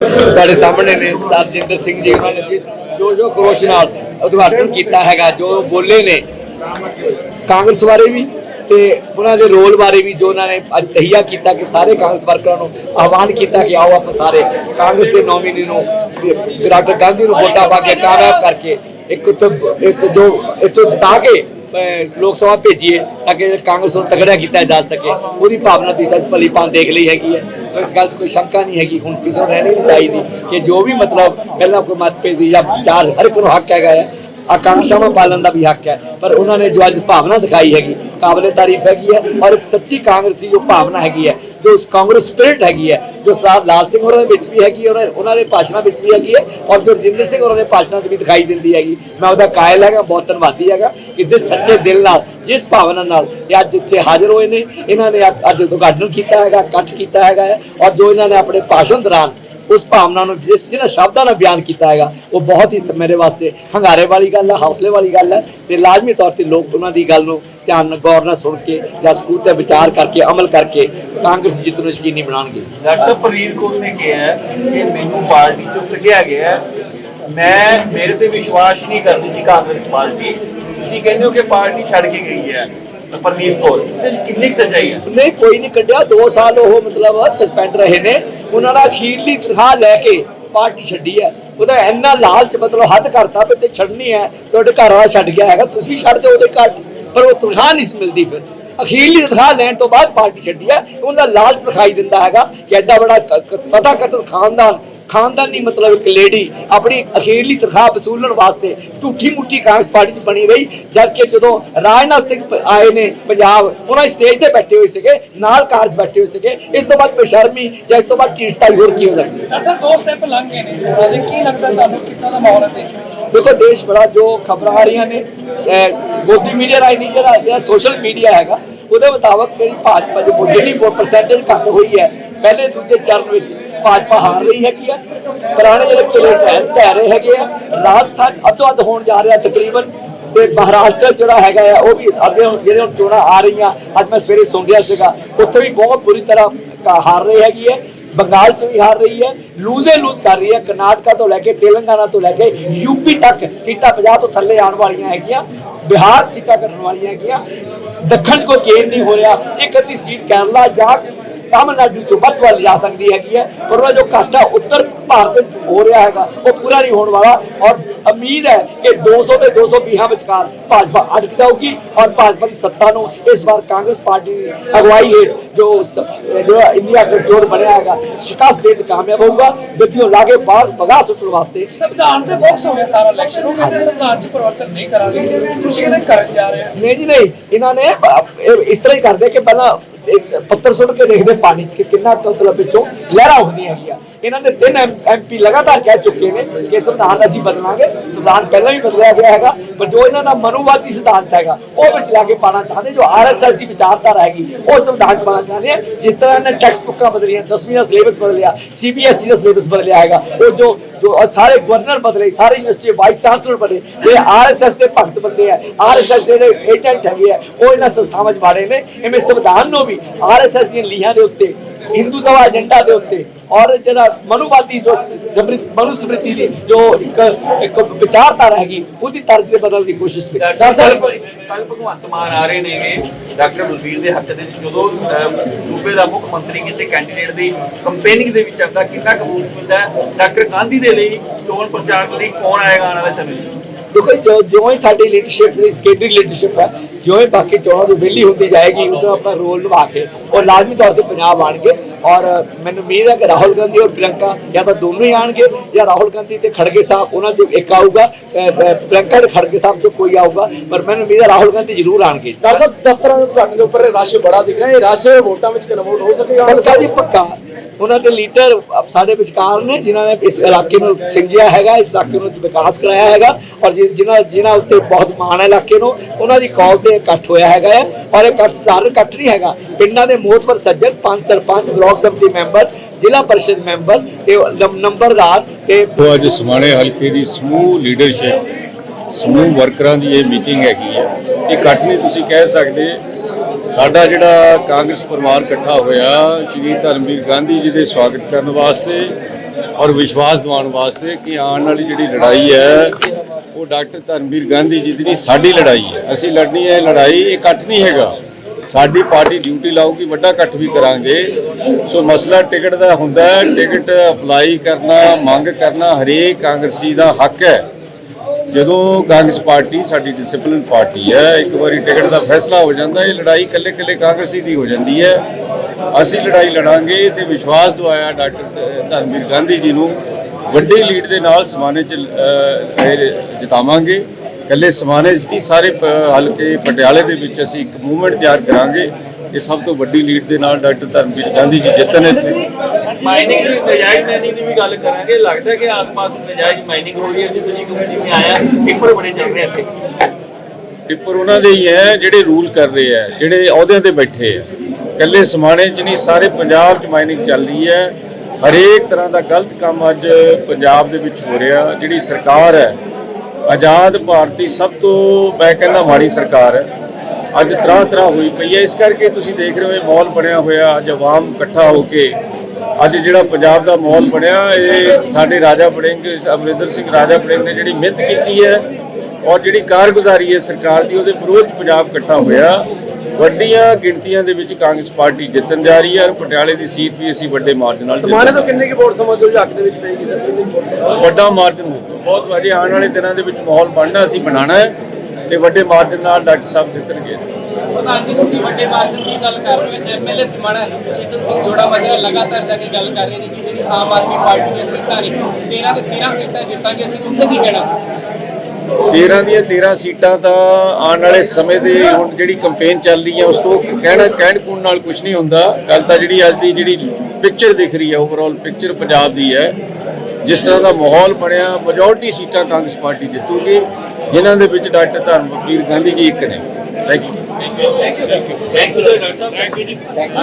ਤੁਹਾਡੇ ਸਾਹਮਣੇ ਨੇ ਸਰਜਿੰਦਰ ਸਿੰਘ ਜੀ ਉਹਨਾਂ ਨੇ ਜਿਸ ਜੋ ਜੋ ਖਰੋਸ਼ ਨਾਲ ਉਦਘਾਟਨ ਕੀਤਾ ਹੈਗਾ, ਜੋ ਬੋਲੇ ਨੇ, ਕਾਂਗਰਸ ਬਾਰੇ ਵੀ ਤੇ ਉਹਨਾਂ ਦੇ ਰੋਲ ਬਾਰੇ ਵੀ ਜੋ ਉਹਨਾਂ ਨੇ ਅੱਜ ਤਹੀਆ ਕੀਤਾ ਕਿ ਸਾਰੇ ਕਾਂਗਰਸ ਵਰਕਰਾਂ ਨੂੰ ਆਹਵਾਨ ਕੀਤਾ ਕਿ ਆਓ ਆਪਾਂ ਸਾਰੇ ਕਾਂਗਰਸ ਦੇ ਨੋਮੀਨੀ ਨੂੰ ਡਾਕਟਰ ਗਾਂਧੀ ਨੂੰ ਵੋਟਾਂ ਪਾ ਕੇ ਕਾਮਯਾਬ ਕਰਕੇ ਇੱਕ ਤੋਂ ਇੱਕ ਜੋ ਇੱਥੋਂ ਜਿਤਾ ਕੇ ਲੋਕ ਸਭਾ ਭੇਜੀਏ ਤਾਂ ਕਿ ਕਾਂਗਰਸ ਨੂੰ ਤਗੜਾ ਕੀਤਾ ਜਾ ਸਕੇ। ਉਹਦੀ ਭਾਵਨਾ ਦੀ ਸੱਚ ਭਲੀ ਭਾਂ ਦੇਖ ਲਈ ਹੈਗੀ ਹੈ। ਸੋ ਇਸ ਗੱਲ 'ਚ ਕੋਈ ਸ਼ੰਕਾ ਨਹੀਂ ਹੈਗੀ, ਹੁਣ ਕਿਸੇ ਨੂੰ ਰਹਿਣੀ ਨਹੀਂ ਚਾਹੀਦੀ ਕਿ ਜੋ ਵੀ ਮਤਲਬ ਪਹਿਲਾਂ ਕੋਈ ਮਤਭੇਦ ਦੀ ਜਾਂ ਵਿਚਾਰ ਹਰ ਇੱਕ ਨੂੰ ਹੱਕ ਹੈਗਾ ਹੈ ਆਕਾਂਸ਼ਾਵਾਂ ਪਾਲਣ ਦਾ ਵੀ ਹੱਕ ਹੈ, ਪਰ ਉਹਨਾਂ ਨੇ ਜੋ ਅੱਜ ਭਾਵਨਾ ਦਿਖਾਈ ਹੈਗੀ ਕਾਬਲੇ ਤਾਰੀਫ ਹੈਗੀ ਹੈ ਔਰ ਇੱਕ ਸੱਚੀ ਕਾਂਗਰਸੀ ਜੋ ਭਾਵਨਾ ਹੈਗੀ ਹੈ, ਜੋ ਉਸ ਕਾਂਗਰਸ ਸਪਿਰਿਟ ਹੈਗੀ ਹੈ, ਜੋ ਸਰਦਾਰ ਲਾਲ ਸਿੰਘ ਹੋਰਾਂ ਦੇ ਵਿੱਚ ਵੀ ਹੈਗੀ ਹੈ ਉਹਨਾਂ ਦੇ ਭਾਸ਼ਣਾਂ ਵਿੱਚ ਵੀ ਹੈਗੀ ਹੈ, ਔਰ ਜੋ ਰਜਿੰਦਰ ਸਿੰਘ ਹੋਰਾਂ ਦੇ ਭਾਸ਼ਣਾਂ 'ਚ ਵੀ ਦਿਖਾਈ ਦਿੰਦੀ ਹੈਗੀ। ਮੈਂ ਉਹਦਾ ਕਾਇਲ ਹੈਗਾ, ਬਹੁਤ ਧੰਨਵਾਦੀ ਹੈਗਾ ਕਿ ਜਿਸ ਸੱਚੇ ਦਿਲ ਨਾਲ, ਜਿਸ ਭਾਵਨਾ ਨਾਲ ਇਹ ਅੱਜ ਇੱਥੇ ਹਾਜ਼ਰ ਹੋਏ ਨੇ। ਇਹਨਾਂ ਨੇ ਅੱਜ- ਅੱਜ ਉਦਘਾਟਨ ਕੀਤਾ ਹੈਗਾ, ਇਕੱਠ ਕੀਤਾ ਹੈਗਾ ਹੈ, ਔਰ ਜੋ ਇਹਨਾਂ ਨੇ ਆਪਣੇ ਭਾਸ਼ਣ ਦੌਰਾਨ ਉਸ ਭਾਵਨਾ ਨੂੰ ਜਿਸ ਜਿਹਨਾਂ ਸ਼ਬਦਾਂ ਨਾਲ ਬਿਆਨ ਕੀਤਾ ਹੈਗਾ ਉਹ ਬਹੁਤ ਹੀ ਮੇਰੇ ਵਾਸਤੇ ਹੰਗਾਰੇ ਵਾਲੀ ਗੱਲ ਹੈ ਹੌਸਲੇ ਵਾਲੀ ਗੱਲ ਹੈ ਤੇ ਲਾਜ਼ਮੀ ਤੌਰ ਤੇ ਲੋਕ ਉਹਨਾਂ ਦੀ ਗੱਲ ਨੂੰ ਧਿਆਨ ਨਾਲ ਗੌਰ ਨਾਲ ਸੁਣ ਕੇ ਜਾਂ ਸਬੂਤ ਤੇ ਵਿਚਾਰ ਕਰਕੇ ਅਮਲ ਕਰਕੇ ਕਾਂਗਰਸ ਜਿੱਤ ਨੂੰ ਯਕੀਨੀ ਬਣਾਉਣਗੇ। ਡਾਕਟਰ ਫਰੀਦਕੋਟ ਨੇ ਕਿਹਾ ਕਿ ਮੈਨੂੰ ਪਾਰਟੀ ਚੋਂ ਕੱਢਿਆ ਗਿਆ। ਮੈਂ ਮੇਰੇ ਤੇ ਵਿਸ਼ਵਾਸ ਨਹੀਂ ਕਰਦੀ ਸੀ ਕਾਂਗਰਸ ਪਾਰਟੀ। ਤੁਸੀਂ ਕਹਿੰਦੇ ਹੋ ਕਿ ਪਾਰਟੀ ਛੱਡ ਕੇ ਗਈ ਹੈ ਪ੍ਰਨੀਤ ਕੌਰ। ਤੇ ਕਿੰਨੀ ਸੱਚਾਈ ਹੈ? ਨਹੀਂ ਕੋਈ ਨਹੀਂ ਕੱਢਿਆ। 2 ਸਾਲ ਉਹ ਮਤਲਬ ਸਸਪੈਂਡ ਰਹੇ ਨੇ। ਉਹਨਾਂ ਦਾ ਅਖੀਰਲੀ ਤਨਖਾਹ ਲੈ ਕੇ ਪਾਰਟੀ ਛੱਡੀ ਹੈ। ਉਹਦਾ ਇੰਨਾ ਲਾਲਚ ਮਤਲਬ ਹੱਦ ਕਰਤਾ ਵੀ ਤੇ ਛੱਡਣੀ ਹੈ, ਤੁਹਾਡੇ ਘਰ ਵਾਲਾ ਛੱਡ ਗਿਆ ਹੈਗਾ, ਤੁਸੀਂ ਛੱਡ ਦਿਓ ਉਹਦੇ ਘਰ। ਪਰ ਉਹ ਤਨਖਾਹ ਨਹੀਂ ਮਿਲਦੀ ਫਿਰ। ਅਖੀਰਲੀ ਤਨਖਾਹ ਲੈਣ ਤੋਂ ਬਾਅਦ ਪਾਰਟੀ ਛੱਡੀ ਹੈ। ਉਹਦਾ ਲਾਲਚ ਦਿਖਾਈ ਦਿੰਦਾ ਹੈਗਾ ਕਿ ਐਡਾ ਬੜਾ ਪਤਾ ਕਤਲ ਖਾਨਦਾਨ ਖਾਨਦਾਨੀ ਮਤਲਬ ਇੱਕ ਲੇਡੀ ਆਪਣੀ ਅਖੀਰਲੀ ਤਨਖਾਹ ਵਸੂਲਣ ਵਾਸਤੇ ਝੂਠੀ ਮੁੱਠੀ ਕਾਂਗਰਸ ਪਾਰਟੀ 'ਚ ਬਣੀ ਰਹੀ ਜਦ ਕਿ ਜਦੋਂ ਰਾਜਨਾਥ ਸਿੰਘ ਆਏ ਨੇ ਪੰਜਾਬ ਉਹਨਾਂ ਸਟੇਜ ਤੇ ਬੈਠੇ ਹੋਏ ਸੀਗੇ ਨਾਲ ਕਾਰਜ ਬੈਠੇ ਹੋਏ ਸੀਗੇ ਇਸ ਤੋਂ ਬਾਅਦ ਬੇਸ਼ਰਮੀ ਜਾਂ ਇਸ ਤੋਂ ਬਾਅਦ ਕੀਰਤਾਈ ਹੋਰ ਕੀ ਹੋ ਸਕਦੀ? ਹੈ ਸਾਹਿਬ ਦੋ ਸਟੈਪ ਲੰਘ ਗਏ ਨੇ ਚੋਣਾਂ ਦੇ ਕੀ ਲੱਗਦਾ ਤੁਹਾਨੂੰ ਕਿੱਦਾਂ ਦਾ ਮਾਹੌਲ ਹੈ ਦੇਸ਼ ਵਿੱਚ? ਦੇਖੋ ਦੇਸ਼ ਬੜਾ ਜੋ ਖਬਰਾਂ ਆ ਰਹੀਆਂ ਨੇ ਮੋਦੀ ਮੀਡੀਆ ਰਾਈ ਨਹੀਂ ਜਿਹੜਾ ਸੋਸ਼ਲ ਮੀਡੀਆ ਹੈਗਾ ਉਹਦੇ ਮੁਤਾਬਕ ਜਿਹੜੀ ਭਾਜਪਾ ਦੀ ਜਿਹੜੀ ਪਰਸੈਂਟੇਜ ਘੱਟ ਹੋਈ ਹੈ ਪਹਿਲੇ ਦੂਜੇ ਚਰਨ ਵਿੱਚ ਭਾਜਪਾ ਹਾਰ ਰਹੀ ਹੈਗੀ ਆ। ਪੁਰਾਣੇ ਜਿਹੜੇ ਕਿਲੇ ਢਹਿ ਢਹਿ ਰਹੇ ਹੈਗੇ ਆ, ਰਾਜਸਥਾਨ ਅੱਧੋ ਅੱਧ ਹੋਣ ਜਾ ਰਿਹਾ ਤਕਰੀਬਨ। ਤੇ ਮਹਾਰਾਸ਼ਟਰ ਜਿਹੜਾ ਹੈਗਾ ਆ, ਉਹ ਵੀ ਅੱਗੇ ਜਿਹੜੇ ਹੁਣ ਚੋਣਾਂ ਆ ਰਹੀਆਂ, ਅੱਜ ਮੈਂ ਸਵੇਰੇ ਸੁਣ ਰਿਹਾ ਸੀਗਾ, ਉੱਥੇ ਵੀ ਬਹੁਤ ਬੁਰੀ ਤਰ੍ਹਾਂ ਹਾਰ ਰਹੀ ਹੈਗੀ ਹੈ ਬੰਗਾਲ ਚ ਵੀ ਹਾਰ ਰਹੀ ਹੈ ਲੂਜ਼ੇ ਲੂਜ਼ ਕਰ ਰਹੀ ਹੈ ਕਰਨਾਟਕਾ ਤੋਂ ਲੈ ਕੇ ਤੇਲੰਗਾਨਾ ਤੋਂ ਲੈ ਕੇ ਯੂਪੀ ਤੱਕ ਸੀਟਾਂ 50 ਤੋਂ ਥੱਲੇ ਆਉਣ ਵਾਲੀਆਂ ਹੈਗੀਆਂ, ਬਿਹਾਰ ਸੀਟਾਂ ਕੱਢਣ ਵਾਲੀਆਂ ਹੈਗੀਆਂ। ਦੱਖਣ 'ਚ ਕੋਈ ਗੇਨ ਨਹੀਂ ਹੋ ਰਿਹਾ, ਇੱਕ ਅੱਧੀ ਸੀਟ ਕੇਰਲਾ ਜਾਂ ਤਾਮਿਲਨਾਡੂ ਚੋਂ ਵੱਧ ਵੱਲ ਜਾ ਸਕਦੀ ਹੈਗੀ ਹੈ। ਪਰ ਉਹ ਜੋ ਘਾਟਾ ਉੱਤਰ ਭਾਰਤ ਵਿੱਚ ਹੋ ਰਿਹਾ ਹੈਗਾ। ਉਹ ਪੂਰਾ ਨਹੀਂ ਹੋਣ ਵਾਲਾ ਔਰ ਉਮੀਦ ਹੈ ਕਿ 200 ਤੇ 220 ਵਿਚਕਾਰ ਭਾਜਪਾ ਅਟਕ ਜਾਊਗੀ ਔਰ ਭਾਜਪਾ ਦੀ ਸੱਤਾ ਨੂੰ ਇਸ ਵਾਰ ਕਾਂਗਰਸ ਪਾਰਟੀ ਦੀ ਅਗਵਾਈ ਹੇਠ ਜੋ ਜੋ ਇੰਡੀਆ ਗਠਜੋੜ ਬਣਿਆ ਹੈਗਾ ਸ਼ਿਕਸਤ ਦੇ 'ਚ ਕਾਮਯਾਬ ਹੋਊਗਾ। ਗੱਡੀਆਂ ਲਾ ਕੇ ਬਾਹਰ ਭਗਾ ਸੁੱਟਣ ਵਾਸਤੇ ਸੰਵਿਧਾਨ ਤੇ ਫੋਕਸ ਹੋ ਗਿਆ ਸਾਰਾ। ਇਲੈਕਸ਼ਨ ਉਹ ਕਹਿੰਦੇ ਸੰਵਿਧਾਨ 'ਚ ਪਰਿਵਰਤਨ ਨਹੀਂ ਕਰਾਂਗੇ। ਤੁਸੀਂ ਕਹਿੰਦੇ ਕਰਨ ਜਾ ਰਹੇ ਹੋ। ਨਹੀਂ ਜੀ ਨਹੀਂ। ਇਹਨਾਂ ਨੇ ਇਸ ਤਰ੍ਹਾਂ ਹੀ ਕਰਦੇ ਕਿ ਪਹਿਲਾਂ ਇੱਕ ਪੱਤਰ ਸੁੱਟ ਕੇ ਦੇਖਦੇ ਪਾਣੀ 'ਚ ਕਿ ਕਿੰਨਾ ਕੁ ਵਿੱਚੋਂ ਲਹਿਰਾਂ ਉੱਠਦੀਆਂ ਹੈਗੀਆਂ। ਇਹਨਾਂ ਦੇ ਤਿੰਨ ਐਮਪੀ ਲਗਾਤਾਰ ਕਹਿ ਚੁੱਕੇ ਨੇ ਕਿ ਸੰਵਿਧਾਨ ਅਸੀਂ ਬਦਲਾਂਗੇ। ਸੰਵਿਧਾਨ ਪਹਿਲਾਂ ਵੀ ਬਦਲਿਆ ਗਿਆ ਹੈਗਾ, ਪਰ ਜੋ ਇਹਨਾਂ ਦਾ ਮਨੁਵਾਦੀ ਸਿਧਾਂਤ ਹੈਗਾ, ਉਹ ਵਿੱਚ ਲਾ ਕੇ ਪਾਣਾ ਚਾਹੁੰਦੇ, ਜੋ ਆਰਐਸਐਸ ਦੀ ਵਿਚਾਰਧਾਰਾ ਹੈਗੀ, ਉਹ ਸੰਵਿਧਾਨ 'ਚ ਪਾਣਾ ਚਾਹੁੰਦੇ ਆ। ਜਿਸ ਤਰ੍ਹਾਂ ਇਹਨਾਂ ਟੈਕਸਟ ਬੁੱਕਾਂ ਬਦਲੀਆਂ 10ਵੀਂ ਦਾ ਸਿਲੇਬਸ ਬਦਲਿਆ, ਸੀਬੀਐਸਈ ਦਾ ਸਿਲੇਬਸ ਬਦਲਿਆ ਹੈਗਾ, ਉਹ ਜੋ ਜੋ ਸਾਰੇ ਗਵਰਨਰ ਬਦਲੇ, ਸਾਰੇ ਯੂਨੀਵਰਸਿਟੀ ਵਾਈਸ ਚਾਂਸਲਰ ਬਦਲੇ ਇਹ ਆਰਐਸਐਸ ਦੇ ਭਗਤ ਬੰਦੇ ਆ। ਆਰਐਸਐਸ ਦੇ ਜਿਹੜੇ ਏਜੰਟ ਹੈਗੇ ਆ, ਉਹ ਇਹਨਾਂ ਸੰਸਥਾਵਾਂ 'ਚ ਬਾੜੇ ਨੇ। ਇਵੇਂ ਸੰਵਿਧਾਨ ਨੂੰ ਵੀ ਆਰਐਸਐਸ ਦੀਆਂ ਲੀਹਾਂ ਦੇ ਉੱਤੇ ਹਿੰਦੂ ਦਾ ਏਜੰਡਾ ਦੇ ਉੱਤੇ ਔਰ ਜਿਹੜਾ ਮਨੁਵਾਦੀ ਜੋ ਸਮ੍ਰਿ- ਮਨੁ ਸਮ੍ਰਿਤੀ ਦੀ ਜੋ ਇੱਕ ਇੱਕ ਵਿਚਾਰਧਾਰਾ ਹੈਗੀ ਉਹਦੀ ਤਰਜ ਦੇ ਬਦਲਣ ਦੀ ਕੋਸ਼ਿਸ਼ ਸਾਹਿਬ ਕੱਲ ਭਗਵੰਤ ਮਾਨ ਆ ਰਹੇ ਨੇਗੇ ਡਾਕਟਰ ਬਲਬੀਰ ਦੇ ਹੱਕ ਦੇ ਜਦੋਂ ਸੂਬੇ ਦਾ ਮੁੱਖ ਮੰਤਰੀ ਕਿਸੇ ਕੈਂਡੀਡੇਟ ਦੀ ਕੰਪੇਨਿੰਗ ਦੇ ਵਿੱਚ ਆਉਂਦਾ ਕਿੰਨਾ ਕੁ ਬੂਸਟ ਮਿਲਦਾ ਡਾਕਟਰ ਗਾਂਧੀ ਦੇ ਲਈ ਚੋਣ ਪ੍ਰਚਾਰ ਲਈ ਕੌਣ ਆਏਗਾ ਆਉਣ ਵਾਲੇ ਸਮੇਂ ਵਿੱਚ? ਦੇਖੋ ਜੋ ਜਿਉਂ ਹੀ ਸਾਡੀ ਲੀਡਰਸ਼ਿਪ ਜਿਹੜੀ ਕੇਂਦਰੀ ਲੀਡਰਸ਼ਿਪ ਹੈ ਜਿਉਂ ਹੀ ਬਾਕੀ ਚੋਣਾਂ ਤੋਂ ਵਿਹਲੀ ਹੁੰਦੀ ਜਾਏਗੀ ਉਦੋਂ ਆਪਣਾ ਰੋਲ ਨਿਭਾ ਕੇ ਉਹ ਲਾਜ਼ਮੀ ਤੌਰ ਤੇ ਪੰਜਾਬ ਆਣਗੇ। ਔਰ ਮੈਨੂੰ ਉਮੀਦ ਹੈ ਕਿ ਰਾਹੁਲ ਗਾਂਧੀ ਔਰ ਪ੍ਰਿਯੰਕਾ ਜਾਂ ਤਾਂ ਦੋਨੋਂ ਹੀ ਆਣਗੇ ਜਾਂ ਰਾਹੁਲ ਗਾਂਧੀ ਤੇ ਖੜਗੇ ਸਾਹਿਬ ਉਹਨਾਂ ਚੋਂ ਇੱਕ ਆਊਗਾ ਪ੍ਰਿਯੰਕਾ ਤੇ ਖੜਗੇ ਸਾਹਿਬ ਚੋਂ ਕੋਈ ਆਊਗਾ ਪਰ ਮੈਨੂੰ ਉਮੀਦ ਹੈ ਰਾਹੁਲ ਗਾਂਧੀ ਜ਼ਰੂਰ ਆਣਗੇ। ਡਾਕਟਰ ਸਾਹਿਬ ਦਫ਼ਤਰਾਂ ਦੇ ਤੁਹਾਡੇ ਦੇ ਉੱਪਰ ਰਸ਼ ਬੜਾ ਦਿਖ ਰਿਹਾ ਹੈ ਰਸ਼ ਵੋਟਾਂ ਵਿੱਚ ਕਨਵਰਟ ਹੋ ਸਕੇਗਾ। ਪੱਕਾ ਜੀ ਪੱਕਾ। ਉਹਨਾਂ ਦੇ ਲੀਡਰ ਸਾਡੇ ਵਿਚਕਾਰ ਨੇ, ਜਿਨ੍ਹਾਂ ਨੇ ਇਸ ਇਲਾਕੇ ਨੂੰ ਸਿੰਜਿਆ ਹੈਗਾ, ਇਸ ਇਲਾਕੇ ਨੂੰ ਵਿਕਾਸ ਕਰਾਇਆ ਹੈਗਾ, ਔਰ ਜਿਨ੍ਹਾਂ ਜਿਨ੍ਹਾਂ ਉੱਤੇ ਬਹੁਤ ਮਾਣ ਹੈ ਇਲਾਕੇ ਨੂੰ, ਉਹਨਾਂ ਦੀ ਕਾਲ ਤੇ ਇਕੱਠ ਹੋਇਆ ਹੈਗਾ ਔਰ ਇਹ ਇਕੱਠ ਸਧਾਰਨ ਇਕੱਠ ਨਹੀਂ ਹੈਗਾ। ਪਿੰਡਾਂ ਦੇ ਮੋਹਤਵਰ ਸੱਜਣ, ਪੰਜ ਸਰਪੰਚ, ਬਲਾਕ ਸਮਿਤੀ ਮੈਂਬਰ, ਜ਼ਿਲ੍ਹਾ ਪਰਿਸ਼ਦ ਮੈਂਬਰ ਤੇ ਨੰਬਰਦਾਰ ਤੇ ਅੱਜ ਸਮਾਣੇ ਹਲਕੇ ਦੀ ਸਮੂਹ ਲੀਡਰਸ਼ਿਪ ਸਮੂਹ ਵਰਕਰਾਂ ਦੀ ਇਹ ਮੀਟਿੰਗ ਹੈਗੀ ਹੈ। ਇਹ ਇਕੱਠ ਨਹੀਂ ਤੁਸੀਂ ਕਹਿ ਸਕਦੇ ਸਾਡਾ ਜਿਹੜਾ ਕਾਂਗਰਸ ਪਰਿਵਾਰ ਇਕੱਠਾ ਹੋਇਆ, ਸ਼੍ਰੀ ਧਰਮਵੀਰ ਗਾਂਧੀ ਜੀ ਦੇ ਸਵਾਗਤ ਕਰਨ ਵਾਸਤੇ ਔਰ ਵਿਸ਼ਵਾਸ ਦਿਵਾਉਣ ਵਾਸਤੇ ਕਿ ਆਉਣ ਵਾਲੀ ਜਿਹੜੀ ਲੜਾਈ ਹੈ, ਉਹ ਡਾਕਟਰ ਧਰਮਵੀਰ ਗਾਂਧੀ ਜੀ ਦੀ ਨਹੀਂ, ਸਾਡੀ ਲੜਾਈ ਹੈ। ਅਸੀਂ ਲੜਨੀ ਹੈ ਲੜਾਈ ਇਹ ਇਕੱਠ ਨਹੀਂ ਹੈਗਾ। ਸਾਡੀ ਪਾਰਟੀ ਡਿਊਟੀ ਲਾਊਗੀ, ਵੱਡਾ ਇਕੱਠ ਵੀ ਕਰਾਂਗੇ। ਸੋ ਮਸਲਾ ਟਿਕਟ ਦਾ ਹੁੰਦਾ ਹੈ, ਟਿਕਟ ਅਪਲਾਈ ਕਰਨਾ, ਮੰਗ ਕਰਨਾ ਹਰੇਕ ਕਾਂਗਰਸੀ ਦਾ ਹੱਕ ਹੈ। ਜਦੋਂ ਕਾਂਗਰਸ ਪਾਰਟੀ ਸਾਡੀ ਡਿਸਪਲਿਨ ਪਾਰਟੀ ਹੈ, ਇੱਕ ਵਾਰੀ ਟਿਕਟ ਦਾ ਫੈਸਲਾ ਹੋ ਜਾਂਦਾ, ਇਹ ਲੜਾਈ ਇਕੱਲੇ ਇਕੱਲੇ ਕਾਂਗਰਸੀ ਦੀ ਹੋ ਜਾਂਦੀ ਹੈ। ਅਸੀਂ ਲੜਾਈ ਲੜਾਂਗੇ ਤੇ ਵਿਸ਼ਵਾਸ ਦਵਾਇਆ ਡਾਕਟਰ ਧ- ਧਰਮਵੀਰ ਗਾਂਧੀ ਜੀ ਨੂੰ। ਵੱਡੀ ਲੀਡ ਦੇ ਨਾਲ ਸਮਾਨੇ ਚ ਜਿਤਾਵਾਂਗੇ। ਇਕੱਲੇ ਸਮਾਨੇ ਚ ਨਹੀਂ, ਸਾਰੇ ਪ- ਹਲਕੇ ਪਟਿਆਲੇ ਦੇ ਵਿੱਚ ਅਸੀਂ ਇੱਕ ਮੂਵਮੈਂਟ ਤਿਆਰ ਕਰਾਂਗੇ। ਇਹ ਸਭ ਤੋਂ ਵੱਡੀ ਲੀਡ ਦੇ ਨਾਲ ਡਾਕਟਰ ਧਰਮਵੀਰ ਗਾਂਧੀ ਜੀ ਜਿੱਤਣ ਇੱਥੇ। ਮਾਈਨਿੰਗ ਦੀ ਨਜਾਇਜ਼ ਮਾਈਨਿੰਗ ਦੀ ਵੀ ਗੱਲ ਕਰਾਂਗੇ। ਲੱਗਦਾ ਕਿ ਆਸ-ਪਾਸ ਨਜਾਇਜ਼ ਮਾਈਨਿੰਗ ਹੋ ਰਹੀ ਹੈ ਜੀ। ਤੁਸੀਂ ਕਿਉਂਕਿ ਜਿਵੇਂ ਆਇਆ ਪੇਪਰ ਬੜੇ ਚੱਲ ਰਹੇ ਇੱਥੇ। ਟਿੱਪਰ ਉਹਨਾਂ ਦੇ ਹੀ ਹੈ, ਜਿਹੜੇ ਰੂਲ ਕਰ ਰਹੇ ਹੈ ਜਿਹੜੇ ਅਹੁਦਿਆਂ ਤੇ ਬੈਠੇ ਹੈ ਇਕੱਲੇ ਸਮਾਣੇ 'ਚ ਨਹੀਂ, ਸਾਰੇ ਪੰਜਾਬ 'ਚ ਮਾਈਨਿੰਗ ਚੱਲ ਰਹੀ ਹੈ। ਹਰੇਕ ਤਰ੍ਹਾਂ ਦਾ ਗਲਤ ਕੰਮ ਅੱਜ ਪੰਜਾਬ ਦੇ ਵਿੱਚ ਹੋ ਰਿਹਾ। ਜਿਹੜੀ ਸਰਕਾਰ ਹੈ, ਆਜ਼ਾਦ ਭਾਰਤੀ ਸਭ ਤੋਂ ਮੈਂ ਕਹਿੰਦਾ ਮਾੜੀ ਸਰਕਾਰ ਹੈ। ਅੱਜ ਤਰ੍ਹਾਂ ਤਰ੍ਹਾਂ ਹੋਈ ਪਈ ਹੈ। ਇਸ ਕਰਕੇ ਤੁਸੀਂ ਦੇਖ ਰਹੇ ਹੋ ਇਹ ਮਾਹੌਲ ਬਣਿਆ ਹੋਇਆ। ਅੱਜ ਆਵਾਮ ਇਕੱਠਾ ਹੋ ਕੇ ਅੱਜ ਜਿਹੜਾ ਪੰਜਾਬ ਦਾ ਮਾਹੌਲ ਬਣਿਆ ਇਹ ਸਾਡੇ ਰਾਜਾ ਵੜਿੰਗ ਅਮਰਿੰਦਰ ਸਿੰਘ ਰਾਜਾ ਵੜਿੰਗ ਨੇ ਜਿਹੜੀ ਮਿਹਨਤ ਕੀਤੀ ਹੈ ਔਰ ਜਿਹੜੀ ਕਾਰਗੁਜ਼ਾਰੀ ਹੈ ਸਰਕਾਰ ਦੀ ਉਹਦੇ ਵਿਰੋਧ ਪੰਜਾਬ ਇਕੱਠਾ ਹੋਇਆ ਵੱਡੀਆਂ ਗਿਣਤੀਆਂ ਦੇ ਵਿੱਚ ਕਾਂਗਰਸ ਪਾਰਟੀ ਜਿੱਤਣ ਜਾ ਰਹੀ ਹੈ ਔਰ ਪਟਿਆਲੇ ਦੀ ਸੀਟ ਵੀ ਅਸੀਂ ਵੱਡੇ ਮਾਰਜਨ ਨਾਲ ਜਿੱਤਾਂਗੇ। ਤੋਂ ਕਿੰਨੇ ਕੀ ਵੋਟ ਜੀ ਹੱਕ ਦੇ ਵਿੱਚ ਪਏਗੀ? ਵੱਡਾ ਮਾਰਜਨ ਹੋਊਗਾ ਬਹੁਤ ਵਾਜੇ ਆਉਣ ਵਾਲੇ ਦਿਨਾਂ ਦੇ ਵਿੱਚ ਮਾਹੌਲ ਬਣਨਾ ਅਸੀਂ ਬਣਾਉਣਾ ਹੈ ਤੇ ਵੱਡੇ ਮਾਰਜਨ ਨਾਲ ਡਾਕਟਰ ਸਾਹਿਬ ਜਿੱਤਣਗੇ। ਪ੍ਰਧਾਨ ਜੀ ਤੁਸੀਂ ਵੱਡੇ ਮਾਰਜਨ ਦੀ ਗੱਲ ਕਰ ਰਹੇ ਹੋ ਐਮਐਲਏ ਸਮਾਣਾ ਚੇਤਨ ਸਿੰਘ ਜੋੜਾ ਮਜਰਾ ਲਗਾਤਾਰ ਜਾ ਕੇ ਗੱਲ ਕਰ ਰਹੇ ਨੇ ਕਿ ਜਿਹੜੀ ਆਮ ਆਦਮੀ ਪਾਰਟੀ ਦੀਆਂ ਸੀਟਾਂ ਨੇ 13 ਦੇ 13 ਸੀਟਾਂ ਜਿੱਤਾਂਗੇ ਅਸੀਂ ਉਸ ਤੇ ਕੀ ਕਹਿਣਾ ਚਾਹੁੰਦੇ 13 ਦੀਆਂ 13 ਸੀਟਾਂ ਤਾਂ ਆਉਣ ਵਾਲੇ ਸਮੇਂ ਦੇ ਹੁਣ ਜਿਹੜੀ ਕੈਂਪੇਨ ਚੱਲ ਰਹੀ ਹੈ ਉਸ ਤੋਂ ਕਹਿਣਾ ਕਹਿਣ ਕੂਣ ਨਾਲ ਕੁਝ ਨਹੀਂ ਹੁੰਦਾ। ਗੱਲ ਤਾਂ ਜਿਹੜੀ ਅੱਜ ਦੀ ਜਿਹੜੀ ਪਿਕਚਰ ਦਿਖ ਰਹੀ ਹੈ ਓਵਰਆਲ ਪਿਕਚਰ ਪੰਜਾਬ ਦੀ ਹੈ। ਜਿਸ ਤਰ੍ਹਾਂ ਦਾ ਮਾਹੌਲ ਬਣਿਆ ਮੈਜੋਰਟੀ ਸੀਟਾਂ ਕਾਂਗਰਸ ਪਾਰਟੀ ਜਿੱਤੂਗੀ। ਜਿਨ੍ਹਾਂ ਦੇ ਵਿੱਚ ਡਾਕਟਰ ਧਰਮਵੀਰ ਗਾਂਧੀ ਜੀ ਇੱਕ ਨੇ thank you thank you thank you doctor Sahib thank you ਜੀ